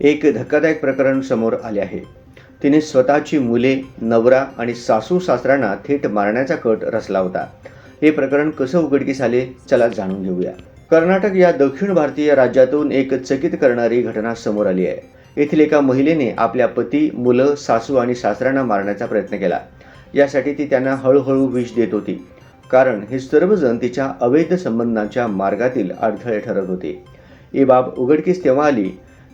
एक धक्कादायक प्रकरण समोर आले आहे. तिने स्वतःची मुले नवरा आणि सासू सासऱ्यांना थेट मारण्याचा कट रचला होता. हे प्रकरण कसं उघडकीस आले चला जाणून घेऊया. कर्नाटक या दक्षिण भारतीय राज्यातून एक चकित करणारी घटना समोर आली आहे. येथील एका महिलेने आपल्या पती मुलं सासू आणि सासऱ्यांना मारण्याचा प्रयत्न केला. यासाठी ती त्यांना हळूहळू विष देत होती. कारण हे सर्वजण तिच्या अवैध संबंधांच्या मार्गातील अडथळे ठरत होते. ही बाब उघडकीस तेव्हा आली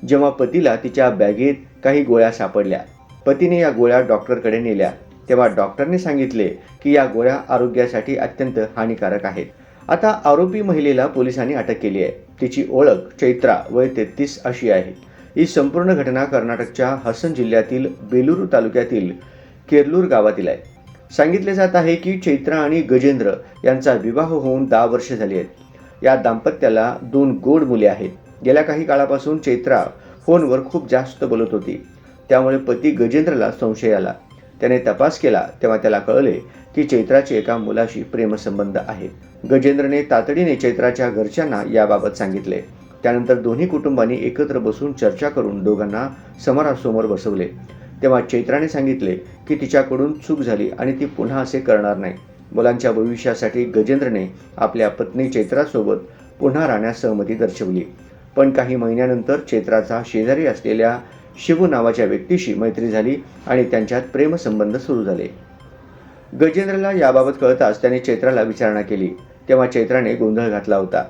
जेव्हा पतीला तिच्या बॅगेत काही गोळ्या सापडल्या. पतीने या गोळ्या डॉक्टरकडे नेल्या. तेव्हा डॉक्टरने सांगितले की या गोळ्या आरोग्यासाठी अत्यंत हानिकारक आहेत. आता आरोपी महिलेला पोलिसांनी अटक केली आहे. तिची ओळख चैत्रा वय तेहतीस अशी आहे. ही संपूर्ण घटना कर्नाटकच्या हसन जिल्ह्यातील बेलुरू तालुक्यातील केरलूर गावातील आहे. सांगितले जात आहे की चैत्रा आणि गजेंद्र यांचा विवाह होऊन दहा वर्ष झाली आहेत. या दाम्पत्याला दोन गोड मुले आहेत. गेल्या काही काळापासून चैत्रा फोनवर खूप जास्त बोलत होती. त्यामुळे पती गजेंद्रला संशय आला. त्याने तपास केला तेव्हा त्याला कळले की चैत्राचे एका मुलाशी प्रेमसंबंध आहे. गजेंद्रने तातडीने चैत्राच्या घरच्यांना याबाबत सांगितले. त्यानंतर दोन्ही कुटुंबांनी एकत्र बसून चर्चा करून दोघांना समोरासमोर बसवले. तेव्हा चैत्राने सांगितले की तिच्याकडून चूक झाली आणि ती पुन्हा असे करणार नाही. मुलांच्या भविष्यासाठी गजेंद्रने आपल्या पत्नी चैत्रासोबत पुन्हा राहण्यास सहमती दर्शवली. पण काही महिन्यानंतर चैत्राचा शेजारी असलेल्या शिवू नावाच्या व्यक्तीशी मैत्री झाली आणि त्यांच्यात प्रेमसंबंध सुरू झाले. गजेंद्रला याबाबत कळताच त्याने चैत्राला विचारणा केली. तेव्हा चैत्राने गोंधळ घातला होता.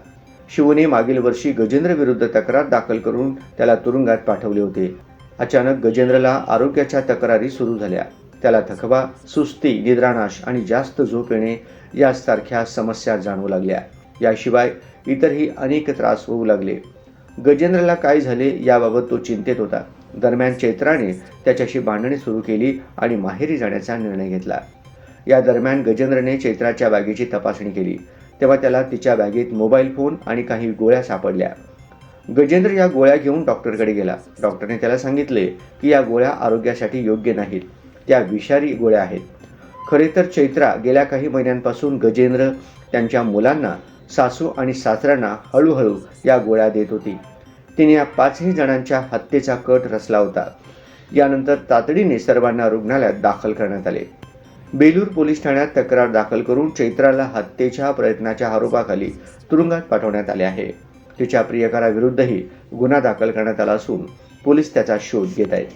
शिवने मागील वर्षी गजेंद्रविरुद्ध तक्रार दाखल करून त्याला तुरुंगात पाठवले होते. अचानक गजेंद्रला आरोग्याच्या तक्रारी सुरू झाल्या. त्याला थकवा सुस्ती निद्रानाश आणि जास्त झोप येणे यासारख्या समस्या जाणवू लागल्या. याशिवाय इतरही अनेक त्रास होऊ लागले. गजेंद्रला काय झाले याबाबत तो चिंतेत होता. दरम्यान चैत्राने त्याच्याशी भांडणे सुरू केली आणि माहेरी जाण्याचा निर्णय घेतला. या दरम्यान गजेंद्रने चैत्राच्या बॅगेची तपासणी केली. तेव्हा त्याला तिच्या बॅगेत मोबाईल फोन आणि काही गोळ्या सापडल्या. गजेंद्र या गोळ्या घेऊन डॉक्टरकडे गेला. डॉक्टरने त्याला सांगितले की या गोळ्या आरोग्यासाठी योग्य नाहीत. त्या विषारी गोळ्या आहेत. खरे तर चैत्रा गेल्या काही महिन्यांपासून गजेंद्र त्यांच्या मुलांना सासू आणि सासऱ्यांना हळूहळू या गोळ्या देत होती. तिने या पाचही जणांच्या हत्येचा कट रचला होता. यानंतर तातडीने सर्वांना रुग्णालयात दाखल करण्यात आले. बेलूर पोलीस ठाण्यात तक्रार दाखल करून चैत्राला हत्येच्या प्रयत्नाच्या आरोपाखाली तुरुंगात पाठवण्यात आले आहे. तिच्या प्रियकराविरुद्धही गुन्हा दाखल करण्यात आला असून पोलीस त्याचा शोध घेत आहेत.